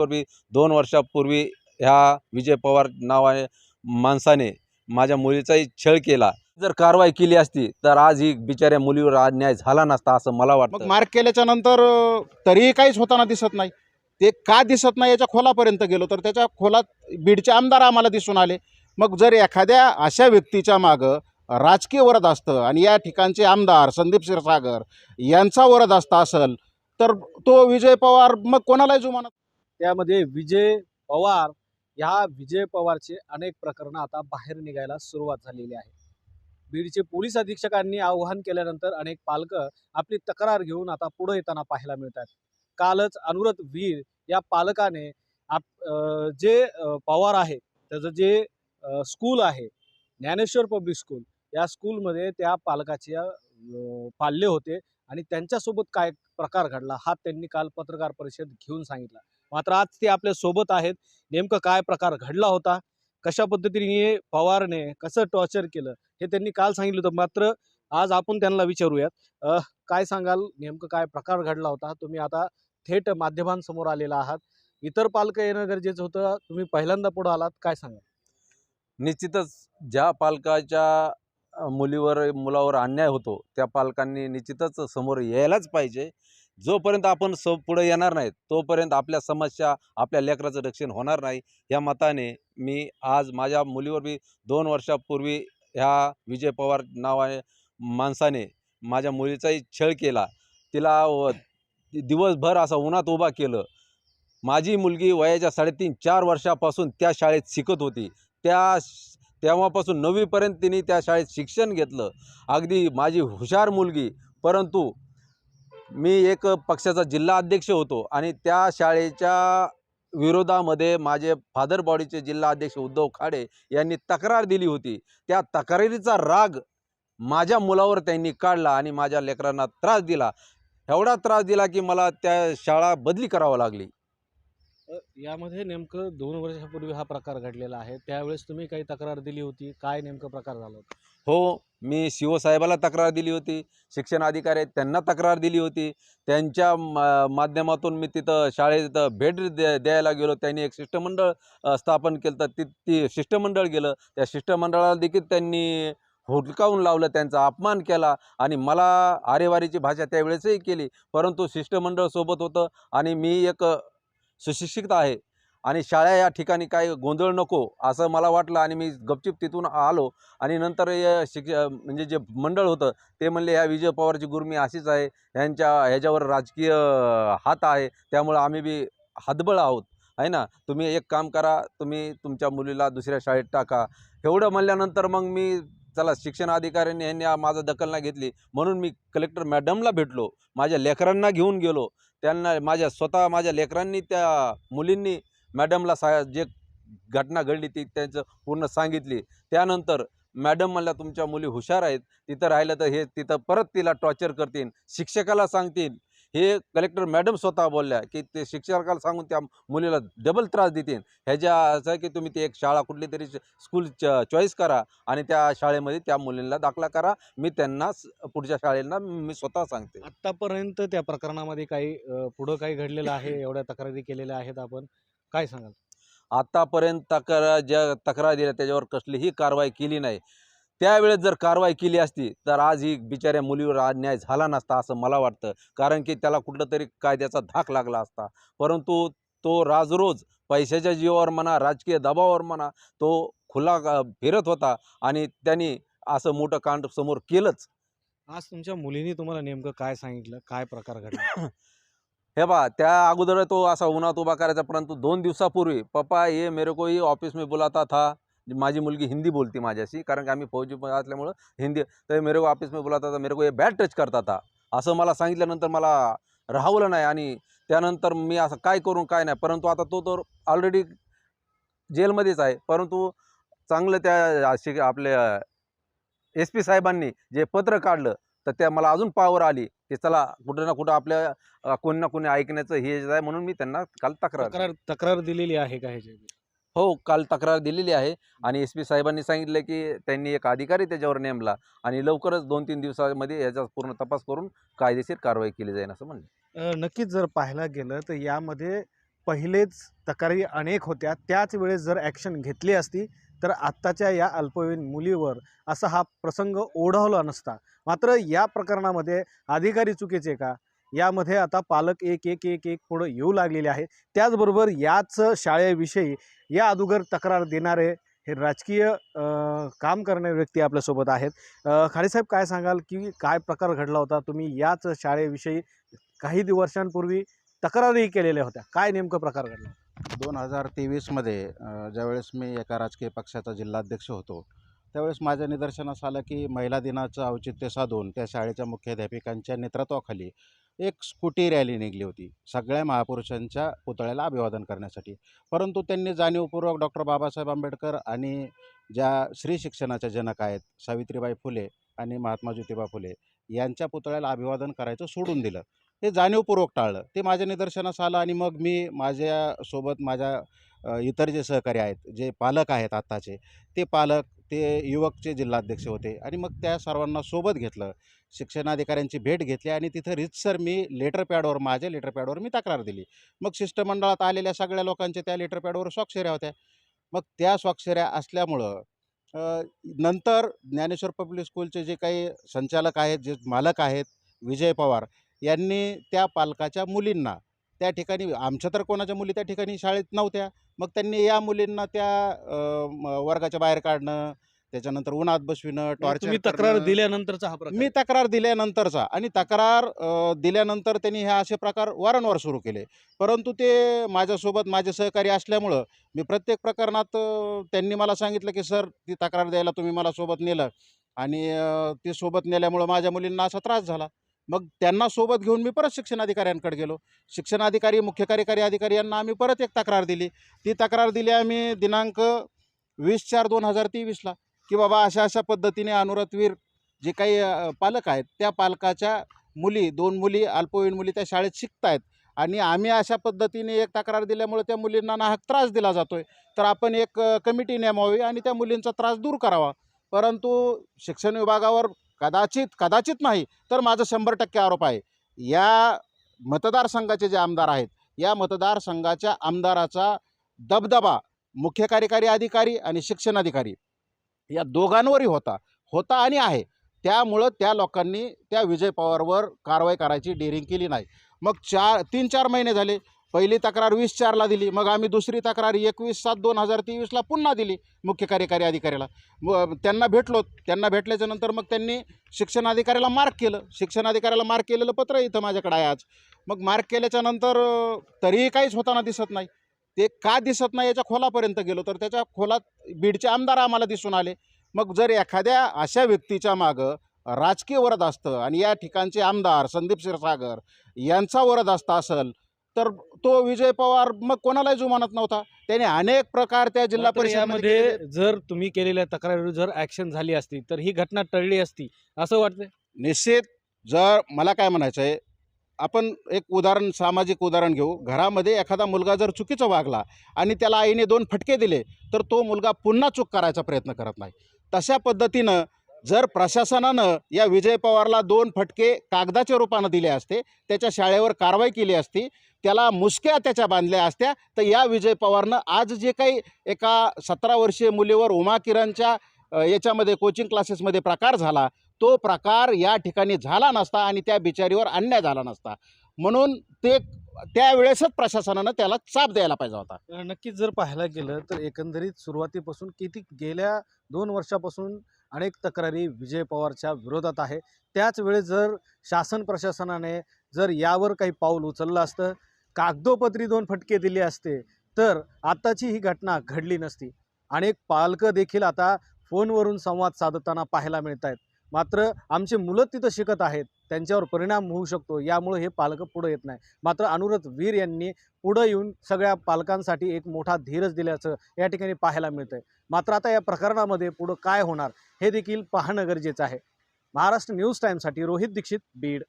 पूर्वी दोन वर्षापूर्वी ह्या विजय पवार नावाने माणसाने माझ्या मुलीचाही छळ केला. जर कारवाई केली असती तर आज ही बिचाऱ्या मुलीवर अन्याय झाला नसता असं मला मग वाटतं. मार्क केल्याच्यानंतर तरीही काहीच होताना दिसत नाही. ते का दिसत नाही याच्या खोलापर्यंत गेलो तर त्याच्या खोलात बीडचे आमदार आम्हाला दिसून आले. मग जर एखाद्या अशा व्यक्तीच्या मागं राजकीय वरद असतं आणि या ठिकाणचे आमदार संदीप क्षीरसागर यांचा वरद असता असेल तर तो विजय पवार मग कोणालाही जुमानत त्यामध्ये विजय पवार ह्या विजय पवारचे अनेक प्रकरणं आता बाहेर निघायला सुरुवात झालेली आहे. बीडचे पोलीस अधीक्षकांनी आवाहन केल्यानंतर अनेक पालक आपली तक्रार घेऊन आता पुढे येताना पाहायला मिळतात. कालच अनुरत वीर या पालकाने आप जे पवार आहे त्याचं जे स्कूल आहे ज्ञानेश्वर पब्लिक स्कूल या स्कूलमध्ये त्या पालकाचे पाल्य होते आणि त्यांच्यासोबत काय प्रकार घडला हा त्यांनी काल पत्रकार परिषद घेऊन सांगितला. मात्र आज ते आपल्यासोबत आहेत. नेमकं काय प्रकार घडला होता? कशा पद्धतीने पवारने कसं टॉर्चर केलं? हे त्यांनी काल सांगितलं होतं. मात्र आज आपण त्यांना विचारूयात. काय सांगाल? नेमकं काय प्रकार घडला होता? तुम्ही आता थेट माध्यमांसमोर आलेला आहात. इतर पालकं येणं गरजेचं होतं. तुम्ही पहिल्यांदा पुढं आलात. काय सांगाल? निश्चितच ज्या पालकाच्या मुलीवर मुलावर अन्याय होतो त्या पालकांनी निश्चितच समोर यायलाच पाहिजे. जोपर्यंत आपण स पुढे येणार नाहीत तोपर्यंत आपल्या समस्या आपल्या लेकराचं रक्षण होणार नाही. या मताने मी आज माझ्या मुलीवर मी दोन वर्षापूर्वी ह्या विजय पवार नावाने माणसाने माझ्या मुलीचाही छळ केला. तिला दिवसभर असं उन्हात उभा केलं. माझी मुलगी वयाच्या साडेतीन चार वर्षापासून त्या शाळेत शिकत होती. त्या तेव्हापासून नववीपर्यंत तिने त्या शाळेत शिक्षण घेतलं. अगदी माझी हुशार मुलगी परंतु मी एक पक्षाचा जिल्हा अध्यक्ष होतो आणि त्या शाळेच्या विरोधामध्ये माझे फादर बॉडीचे जिल्हा अध्यक्ष उद्धव खाडे यांनी तक्रार दिली होती. त्या तक्रारीचा राग माझ्या मुलावर त्यांनी काढला आणि माझ्या लेकरांना त्रास दिला. एवढा त्रास दिला की मला त्या शाळा बदली करावं लागली. यामध्ये नेमकं दोन वर्षापूर्वी हा प्रकार घडलेला आहे. त्यावेळेस तुम्ही काही तक्रार दिली होती. काय नेमकं प्रकार झाला होता? हो मी शिवसाहेबाला तक्रार दिली होती. शिक्षण अधिकारी आहेत त्यांना तक्रार दिली होती. त्यांच्या मा माध्यमातून मी तिथं शाळेत भेट द्या द्यायला गेलो. त्यांनी एक शिष्टमंडळ स्थापन केलं तर ती ती शिष्टमंडळ गेलं. त्या शिष्टमंडळाला देखील त्यांनी हुडकावून लावलं त्यांचा अपमान केला आणि मला आरेवारीची भाषा त्यावेळेसही केली. परंतु शिष्टमंडळ सोबत होतं आणि मी एक सुशिक्षित आहे. आणि शाळा या ठिकाणी काही गोंधळ नको असं मला वाटलं आणि मी गपचिप तिथून आलो आणि नंतर शिक्ष म्हणजे जे मंडळ होतं ते म्हणले ह्या विजय पवारची गुरमी अशीच आहे ह्यांच्या ह्याच्यावर राजकीय हात आहे त्यामुळं आम्ही बी हातबळ आहोत आहे ना? तुम्ही एक काम करा तुम्ही तुमच्या मुलीला दुसऱ्या शाळेत टाका. एवढं म्हणल्यानंतर मग मी चला शिक्षण अधिकाऱ्यांनी यांनी माझा माझं दखल नाही घेतली. म्हणून मी कलेक्टर मॅडमला भेटलो माझ्या लेकरांना घेऊन गेलो. त्यांना माझ्या स्वतः माझ्या लेकरांनी त्या मुलींनी मॅडमला सा जे घटना घडली ती त्यांचं पूर्ण सांगितली. त्यानंतर मॅडम म्हणल्या तुमच्या मुली हुशार आहेत. तिथं राहिलं तर हे तिथं परत तिला टॉर्चर करतील. शिक्षकाला सांगतील. हे कलेक्टर मॅडम स्वतः बोलल्या की ते शिक्षकाला सांगून त्या मुलीला डबल त्रास देतील. ह्याच्या असं आहे की तुम्ही ती एक शाळा कुठली तरी स्कूल चॉईस करा आणि त्या शाळेमध्ये त्या मुलींना दाखला करा. मी त्यांना पुढच्या शाळेला मी स्वतः सांगते. आत्तापर्यंत त्या प्रकरणामध्ये काही पुढं काही घडलेलं आहे एवढ्या तक्रारी केलेल्या आहेत आपण. काय सांगाल? आतापर्यंत तक्रार ज्या तक्रार दिल्या त्याच्यावर कसलीही कारवाई केली नाही. त्यावेळेस जर कारवाई केली असती तर आज ही बिचाऱ्या मुलीवर अन्याय झाला नसता असं मला वाटतं. कारण की त्याला कुठलं तरी कायद्याचा धाक लागला असता. परंतु तो राजरोज पैशाच्या जीवावर म्हणा राजकीय दबावावर म्हणा तो खुला फिरत होता आणि त्यांनी असं मोठं कांड समोर केलंच. आज तुमच्या मुलीने तुम्हाला नेमकं काय सांगितलं? काय प्रकार घडला? हे बा त्या अगोदर तो असा उन्हात उभा करायचा परंतु दोन दिवसापूर्वी पप्पा ये मेरे को ही ऑफिस में बुलाता था. माझी मुलगी हिंदी बोलती माझ्याशी कारण की आम्ही फौजी असल्यामुळं हिंदी तर मेरे को ऑफिस में बुलाता था मेरे को ये बॅट टच करता था. असं मला सांगितल्यानंतर मला राहवलं नाही आणि त्यानंतर मी असं काय करून काय नाही परंतु आता तो तर ऑलरेडी जेलमध्येच आहे. परंतु चांगलं त्या शिक आपल्या एस पी साहेबांनी जे पत्र काढलं तर त्या मला अजून पावर आली की चला कुठं ना कुठं आपल्या कोणी ना कोणी ऐकण्याचं हे आहे म्हणून मी त्यांना काल तक्रार. तक्रार तक्रार दिलेली आहे का हो काल तक्रार दिलेली आहे आणि एस पी साहेबांनी सांगितलं की त्यांनी एक अधिकारी त्याच्यावर नेमला आणि लवकरच दोन तीन दिवसामध्ये याचा पूर्ण तपास करून कायदेशीर कारवाई केली जाईल असं म्हणलं. नक्कीच जर पाहायला गेलं तर यामध्ये पहिलेच तक्रारी अनेक होत्या. त्याच वेळेस जर ॲक्शन घेतली असती तर आत्ताच्या या अल्पवयीन मुलीवर असा हा प्रसंग ओढवला नसता. मात्र या प्रकरणामध्ये अधिकारी चुकीचे का? यामध्ये आता पालक एक एक एक एक पुढं येऊ लागलेले आहे त्याचबरोबर याच शाळेविषयी या अगोदर तक्रार देणारे हे राजकीय काम करणारे व्यक्ती आपल्यासोबत आहेत. खाडेसाहेब काय सांगाल की काय प्रकार घडला होता? तुम्ही याच शाळेविषयी काही दिवसांपूर्वी वर्षांपूर्वी तक्रारही केलेल्या होत्या. काय नेमकं प्रकार घडला दोन हजार तेवीसमध्ये ज्यावेळेस मी एका राजकीय पक्षाचा जिल्हाध्यक्ष होतो त्यावेळेस माझ्या निदर्शनास आलं की महिला दिनाचं औचित्य साधून त्या शाळेच्या मुख्याध्यापिकांच्या नेतृत्वाखाली एक स्कूटी रॅली निघली होती सगळ्या महापुरुषांच्या पुतळ्याला अभिवादन करण्यासाठी. परंतु त्यांनी जाणीवपूर्वक डॉक्टर बाबासाहेब आंबेडकर आणि ज्या स्त्री शिक्षणाच्या जनक आहेत सावित्रीबाई फुले आणि महात्मा ज्योतिबा फुले यांच्या पुतळ्याला अभिवादन करायचं सोडून दिलं. हे जाणीवपूर्वक टाळलं. ते माझ्या निदर्शनास आलं आणि मग मी माझ्यासोबत माझ्या इतर जे सहकारी आहेत जे पालक आहेत आत्ताचे ते पालक ते युवकचे जिल्हाध्यक्ष होते आणि मग त्या सर्वांना सोबत घेतलं. शिक्षणाधिकाऱ्यांची भेट घेतली आणि तिथं रितसर मी लेटर पॅडवर माझ्या लेटर पॅडवर मी तक्रार दिली. मग शिष्टमंडळात आलेल्या सगळ्या लोकांच्या त्या लेटर पॅडवर स्वाक्षऱ्या होत्या. मग त्या स्वाक्षऱ्या असल्यामुळं नंतर ज्ञानेश्वर पब्लिक स्कूलचे जे काही संचालक आहेत जे मालक आहेत विजय पवार यांनी त्या पालकाच्या मुलींना त्या ठिकाणी आमच्या तर कोणाच्या मुली त्या ठिकाणी शाळेत नव्हत्या मग त्यांनी या मुलींना त्या वर्गाच्या बाहेर काढणं त्याच्यानंतर उन्हात बसविणं टॉर्चर तुम्ही तक्रार दिल्यानंतरचा हा मी तक्रार दिल्यानंतरचा आणि तक्रार दिल्यानंतर त्यांनी हे असे प्रकार वारंवार सुरू केले. परंतु ते माझ्यासोबत माझे सहकारी असल्यामुळं मी प्रत्येक प्रकरणात त्यांनी मला सांगितलं की सर ती तक्रार द्यायला तुम्ही मला सोबत नेलं. आणि ते सोबत नेल्यामुळं माझ्या मुलींना असा त्रास झाला. मग त्यांना सोबत घेऊन मी परत शिक्षणाधिकाऱ्यांकडे गेलो. शिक्षणाधिकारी मुख्य कार्यकारी अधिकारी यांना आम्ही परत एक तक्रार दिली. ती तक्रार दिली आम्ही दिनांक वीस चार दोन हजार तेवीसला की बाबा अशा अशा पद्धतीने अनुरतवीर जे काही पालक आहेत त्या पालकाच्या मुली दोन मुली अल्पवयीन मुली त्या शाळेत शिकत आहेत आणि आम्ही अशा पद्धतीने एक तक्रार दिल्यामुळे त्या मुलींना नाहक त्रास दिला जातो आहे तर आपण एक कमिटी नेमावी आणि त्या मुलींचा त्रास दूर करावा. परंतु शिक्षण विभागावर कदाचित कदाचित नाही तर माझं शंभर टक्के आरोप आहे. या मतदारसंघाचे जे आमदार आहेत या मतदारसंघाच्या आमदाराचा दबदबा मुख्य कार्यकारी अधिकारी आणि शिक्षण अधिकारी या दोघांवरही होता होता आणि आहे. त्यामुळं त्या लोकांनी त्या विजय पवारवर कारवाई करायची डेअरिंग केली नाही. मग चार तीन चार महिने झाले पहिली तक्रार वीस चारला दिली मग आम्ही दुसरी तक्रार एकवीस सात दोन हजार तेवीसला पुन्हा दिली मुख्य कार्यकारी अधिकाऱ्याला. व त्यांना भेटलो त्यांना भेटल्याच्या नंतर मग त्यांनी शिक्षण अधिकाऱ्याला मार्क केलं. शिक्षण अधिकाऱ्याला मार्क केलेलं पत्र इथं माझ्याकडे आहे आज. मग मार्क केल्याच्यानंतर तरीही काहीच होताना दिसत नाही. ते का दिसत नाही याच्या खोलापर्यंत गेलो तर त्याच्या खोलात बीडचे आमदार आम्हाला दिसून आले. मग जर एखाद्या अशा व्यक्तीच्या मागं राजकीय वरद असतं आणि या ठिकाणचे आमदार संदीप क्षीरसागर यांचा वरद असता असेल तर तो विजय पवार मग कोणालाही जुमानत नव्हता. त्याने अनेक प्रकार त्या जिल्हा परिषदेमध्ये. जर तुम्ही केलेल्या तक्रारीवर जर ऍक्शन झाली असती तर ही घटना टळली असती असं वाटतंय? निश्चित जर मला काय म्हणायचं आहे आपण एक उदाहरण सामाजिक उदाहरण घेऊ. घरामध्ये एखादा मुलगा जर चुकीचा वागला आणि त्याला आईने दोन फटके दिले तर तो मुलगा पुन्हा चूक करायचा प्रयत्न करत नाही. तशा पद्धतीनं जर प्रशासनानं या विजय पवारला दोन फटके कागदाच्या रूपानं दिले असते त्याच्या शाळेवर कारवाई केली असती त्याला मुसक्या त्याच्या बांधल्या असत्या तर या विजय पवारनं आज जे काही एका सतरा वर्षीय मुलीवर उमा किरणच्या याच्यामध्ये कोचिंग क्लासेसमध्ये प्रकार झाला तो प्रकार या ठिकाणी झाला नसता आणि त्या बिचारीवर अन्याय झाला नसता. म्हणून ते त्यावेळेसच प्रशासनानं त्याला चाप द्यायला पाहिजे होता. नक्कीच जर पाहायला गेलं तर एकंदरीत सुरुवातीपासून किती गेल्या दोन वर्षापासून अनेक तक्रारी विजय पवारच्या विरोधात आहे. त्याच वेळेस जर शासन प्रशासनाने जर यावर काही पाऊल उचललं असतं कागदोपत्री दोन फटके दिले असते तर आताची ही घटना घडली नसती. अनेक पालकं देखील आता फोनवरून संवाद साधताना पाहायला मिळत आहेत मात्र आमचे मुलं तिथं शिकत आहेत. त्यांच्यावर परिणाम होऊ शकतो. यामुळे हे पालकं पुढं येत नाही. मात्र अनुरत वीर यांनी पुढं येऊन सगळ्या पालकांसाठी एक मोठा धीरच दिल्याचं या ठिकाणी पाहायला मिळतं आहे मात्र आता या प्रकरणामध्ये पुढं काय होणार हे देखील पाहणं गरजेचं आहे. महाराष्ट्र न्यूज टाईमसाठी रोहित दीक्षित बीड.